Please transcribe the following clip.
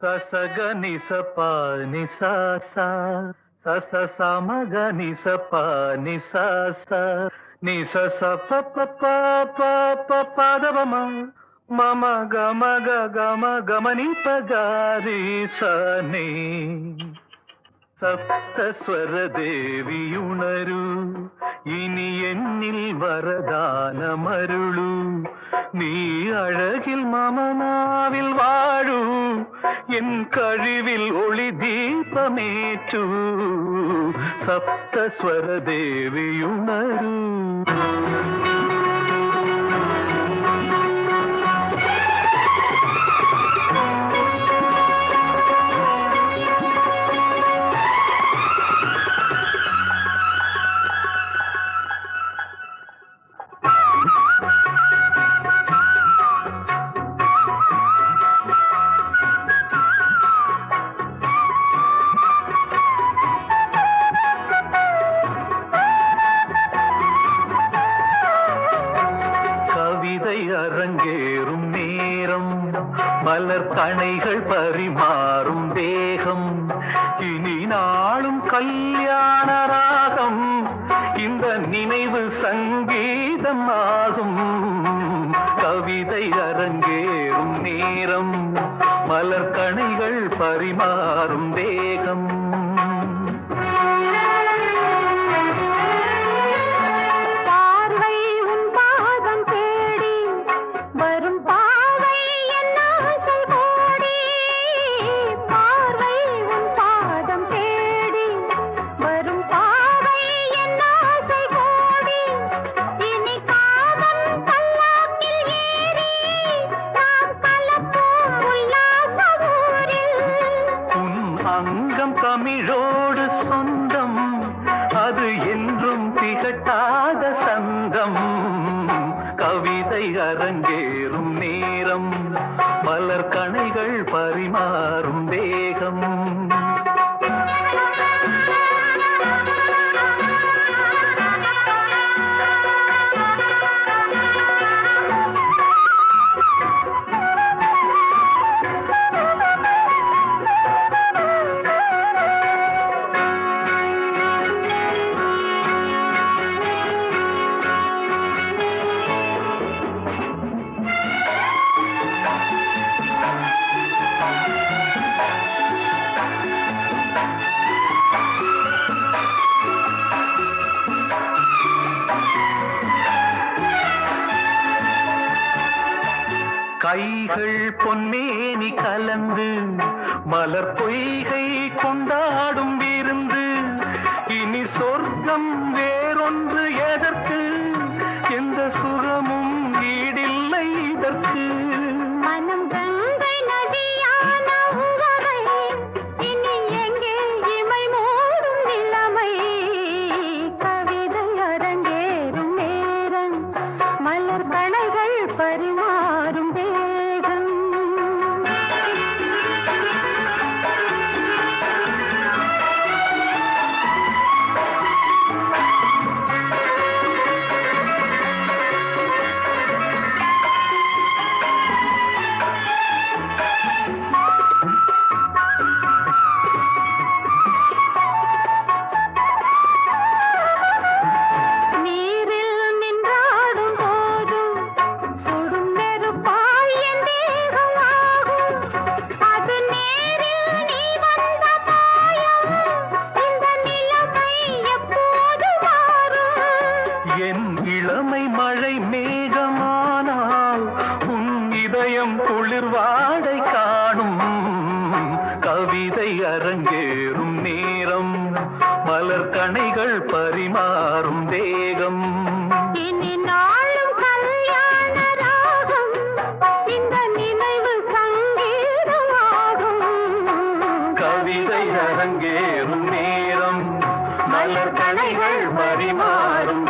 ససగ నిస పాని సాస సస సమగ నిస పాని సాస నిస స ప ప ప ప ప పదవమ మమ గమ గ గమ గమని పగారి సని സപ്തസ്വരദേവിയുണരൂ ഇനി എന്നിൽ വരദാനമരുളൂ നീ അഴകിൽ മമനാവിൽ വാഴൂ എൻ കഴിവിൽ ഒളി ദീപമേറ്റു സപ്തസ്വരദേവിയുണരൂ. மலர் கணைகள் பரிமாறும் தேகம். இனி நாளும் கல்யாண ராகம். இந்த நினைவு சங்கீதம் ஆகும். கவிதை அரங்கேறும் நேரம். மலர் கணைகள் பரிமாறும் தேகம் நேரம் கவிதை அரங்கேறும் நேரம். பலர் கணைகள் கைகள் பொன்மேனி கலந்து மலர் பொய்கை கொண்டாடும் விருந்து. இனி சொர்க்கம் வேறொன்று எதற்கு? எந்த சுகமும் ஈடில்லை இதற்கு. மனம் என் இளமை மழை மேகமானால் உன் இதயம் குளிர்வாடை காணும். கவிதை அரங்கேறும் நேரம் மலர் கணைகள் பரிமாறும் தேகம் கவிதை அரங்கேறும் நேரம் மலர் கணைகள் பரிமாறும்